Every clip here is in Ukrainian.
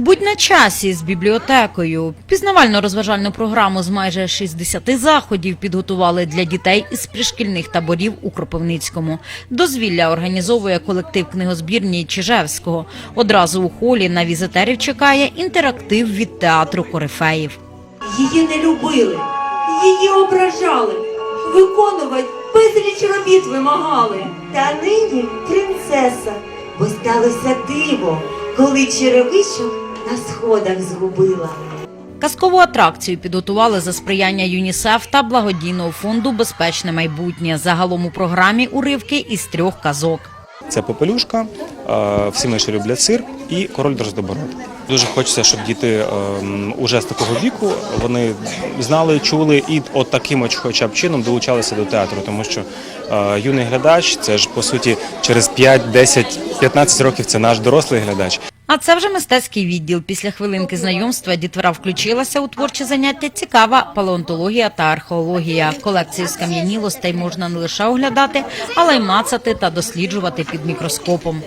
Будь на часі з бібліотекою. Пізнавально-розважальну програму з майже 60 заходів підготували для дітей із пришкільних таборів у Кропивницькому. Дозвілля організовує колектив книгозбірні Чижевського. Одразу у холі на візитерів чекає інтерактив від театру корифеїв. Її не любили, її ображали, виконувати безліч робіт вимагали. Та нині принцеса, бо сталося диво, коли черевичок на сходах згубила. Казкову атракцію підготували за сприяння ЮНІСЕФ та благодійного фонду Безпечне майбутнє. Загалом у програмі уривки із трьох казок. Це попелюшка, е, всі миші люблять сир і король Дроздобород. Дуже хочеться, щоб діти ем, уже з такого віку вони знали, чули і от таким хоча б чином долучалися до театру, тому що е, юний глядач це ж по суті через 5, 10, 15 років це наш дорослий глядач. А це вже мистецький відділ. Після хвилинки знайомства дітвора включилася у творчі заняття. Цікава палеонтологія та археологія. Колекцію скам'янілостей можна не лише оглядати, але й мацати та досліджувати під мікроскопом.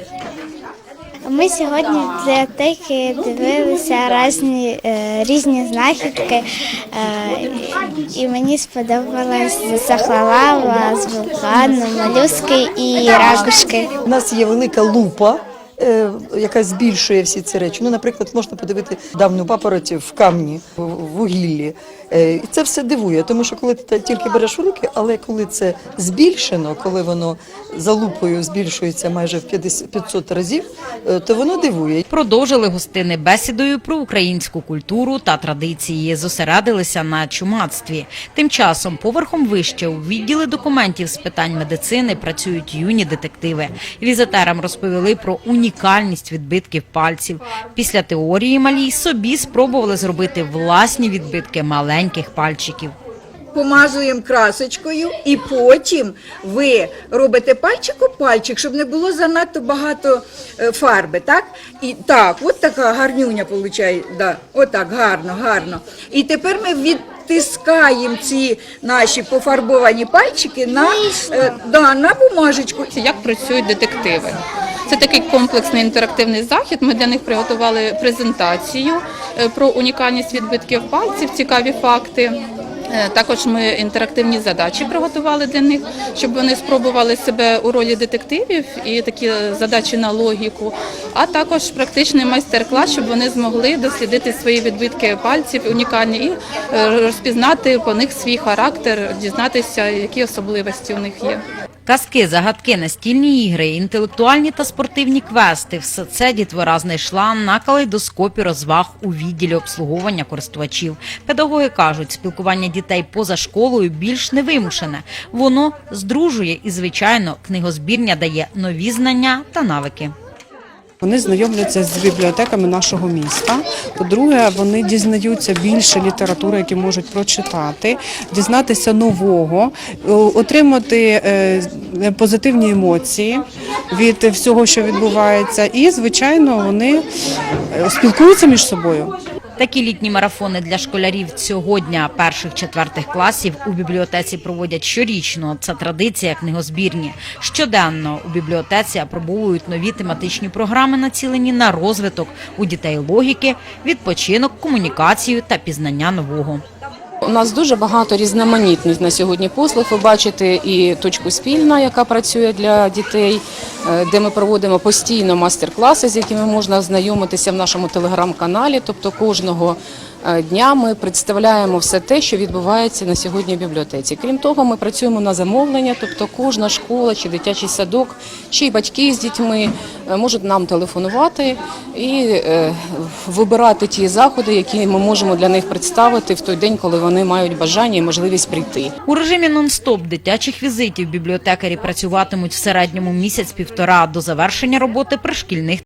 Ми сьогодні в бібліотеки дивилися різні, е, різні знахідки, е, і мені сподобалась засохла лава з вулкану, молюски і ракушки. У нас є велика лупа, яка збільшує всі ці речі. Ну, наприклад, можна подивити давню папороть в камні, в вугіллі. Е, І це все дивує, тому що коли ти тільки береш в руки, але коли це збільшено, коли воно за лупою збільшується майже в 50 500 разів, е, то воно дивує. Продовжили гостини бесідою про українську культуру та традиції. Зосередилися на чумацтві. Тим часом поверхом вище у відділі документів з питань медицини працюють юні детективи. Візитерам розповіли про унікальність відбитків пальців. Після теорії малі собі спробували зробити власні відбитки маленьких пальчиків. помазуємо красочкою, і потім ви робите пальчик у пальчик, щоб не було занадто багато е, фарби. Так? І так, от така гарнюня виходить. Да, отак, гарно, гарно. І тепер ми відтискаємо ці наші пофарбовані пальчики на, е, да, на бумажечку. як працюють детективи. Це такий комплексний інтерактивний захід. Ми для них приготували презентацію е, про унікальність відбитків пальців, цікаві факти. Е, Також ми інтерактивні задачі приготували для них, щоб вони спробували себе у ролі детективів і такі задачі на логіку. А також практичний майстер-клас, щоб вони змогли дослідити свої відбитки пальців унікальні і е, розпізнати по них свій характер, дізнатися, які особливості у них є. Казки, загадки, настільні ігри, інтелектуальні та спортивні квести – все це дітвора знайшла на калейдоскопі розваг у відділі обслуговування користувачів. Педагоги кажуть, спілкування дітей поза школою більш невимушене. Воно здружує і, звичайно, книгозбірня дає нові знання та навики. Вони знайомляться з бібліотеками нашого міста. По-друге, вони дізнаються більше літератури, які можуть прочитати, дізнатися нового, е, отримати е, позитивні емоції від всього, що відбувається, і звичайно вони е, спілкуються між собою. Такі літні марафони для школярів цього дня перших-четвертих класів у бібліотеці проводять щорічно. Це традиція книгозбірні. Щоденно у бібліотеці апробовують нові тематичні програми, націлені на розвиток у дітей логіки, відпочинок, комунікацію та пізнання нового. У нас дуже багато різноманітних на сьогодні послуг. Ви бачите і точку спільна, яка працює для дітей, е, де ми проводимо постійно мастер-класи, з якими можна ознайомитися в нашому телеграм-каналі. Тобто кожного дня ми представляємо все те, що відбувається на сьогодні в бібліотеці. Крім того, ми працюємо на замовлення, тобто кожна школа чи дитячий садок, чи батьки з дітьми е, можуть нам телефонувати і е, вибирати ті заходи, які ми можемо для них представити в той день, коли вони мають бажання і можливість прийти. У режимі нон-стоп дитячих візитів бібліотекарі працюватимуть в середньому місяць-півтора до завершення роботи пришкільних